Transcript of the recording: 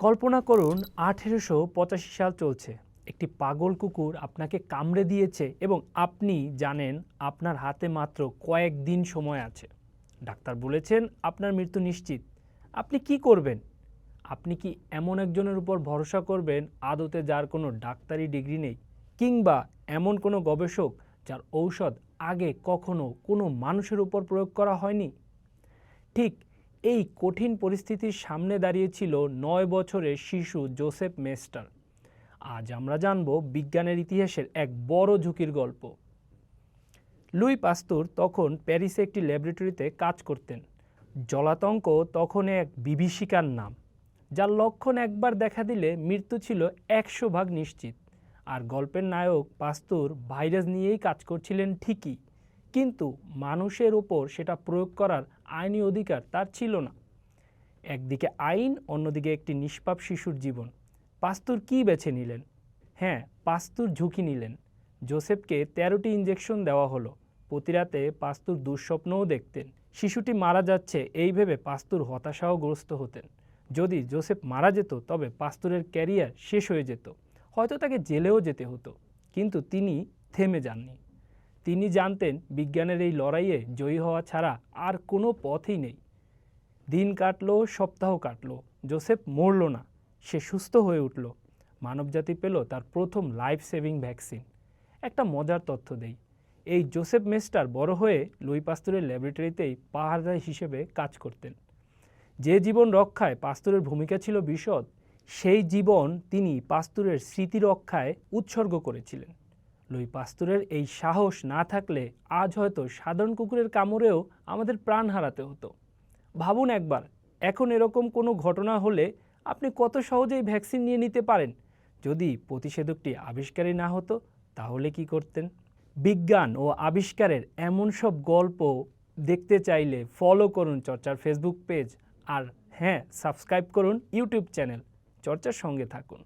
কল্পনা করুন আঠেরোশো পঁচাশি সাল চলছে। একটি পাগল কুকুর আপনাকে কামড়ে দিয়েছে এবং আপনি জানেন আপনার হাতে মাত্র কয়েকদিন সময় আছে। ডাক্তার বলেছেন আপনার মৃত্যু নিশ্চিত। আপনি কি করবেন? আপনি কি এমন একজনের উপর ভরসা করবেন আদতে যার কোনো ডাক্তারি ডিগ্রি নেই কিংবা এমন কোনো গবেষক যার ঔষধ আগে কখনো কোনো মানুষের উপর প্রয়োগ করা হয়নি? ঠিক এই কঠিন পরিস্থিতির সামনে দাঁড়িয়েছিল নয় বছরের শিশু জোসেফ মেস্টার। আজ আমরা জানব বিজ্ঞানের ইতিহাসের এক বড় ঝুঁকির গল্প। লুই পাস্তুর তখন প্যারিসে একটি ল্যাবরেটরিতে কাজ করতেন। জলাতঙ্ক তখন এক বিভীষিকার নাম, যার লক্ষণ একবার দেখা দিলে মৃত্যু ছিল একশো ভাগ নিশ্চিত। আর গল্পের নায়ক পাস্তুর ভাইরাস নিয়েই কাজ করছিলেন ঠিকই। কিন্তু মানুষের ওপর সেটা প্রয়োগ করার আইনি অধিকার তার ছিল না। একদিকে আইন, অন্যদিকে একটি নিষ্পাপ শিশুর জীবন। পাস্তুর কি বেছে নিলেন? হ্যাঁ পাস্তুর ঝুঁকি নিলেন। জোসেফকে তেরোটি ইঞ্জেকশন দেওয়া হলো। প্রতি রাতে পাস্তুর দুঃস্বপ্নও দেখতেন। শিশুটি মারা যাচ্ছে এই ভেবে পাস্তুর হতাশাও গ্রস্ত হতেন। যদি জোসেফ মারা যেত, তবে পাস্তুরের ক্যারিয়ার শেষ হয়ে যেত। হয়তো তাকে জেলেও যেতে হতো। কিন্তু তিনি থেমে যাননি। তিনি জানতেন বিজ্ঞানের এই লড়াইয়ে জয়ী হওয়া ছাড়া আর কোনো পথই নেই। দিন কাটলো, সপ্তাহ কাটলো, জোসেফ মরল না, সে সুস্থ হয়ে উঠল। মানবজাতি পেল তার প্রথম লাইফ সেভিং ভ্যাকসিন একটা মজার তথ্য দেই, এই জোসেফ মেস্টার বড় হয়ে লুই পাস্তুরের ল্যাবরেটরিতেই পাহাড়দার হিসেবে কাজ করতেন। যে জীবন রক্ষায় পাস্তুরের ভূমিকা ছিল বিশদ, সেই জীবন তিনি পাস্তুরের স্মৃতি রক্ষায় উৎসর্গ করেছিলেন। লুই পাস্তুরের এই সাহস না থাকলে আজ হয়তো সাধারণ কুকুরের কামড়েও আমাদের প্রাণ হারাতে হতো। ভাবুন একবার, এখন এরকম কোনো ঘটনা হলে আপনি কত সহজেই ভ্যাকসিন নিয়ে নিতে পারেন? যদি প্রতিষেধকটি আবিষ্কারই না হতো, তাহলে কি করতেন? বিজ্ঞান ও আবিষ্কারের এমন সব গল্প দেখতে চাইলে ফলো করুন চর্চার ফেসবুক পেজ আর হ্যাঁ সাবস্ক্রাইব করুন ইউটিউব চ্যানেল চর্চার সঙ্গে থাকুন।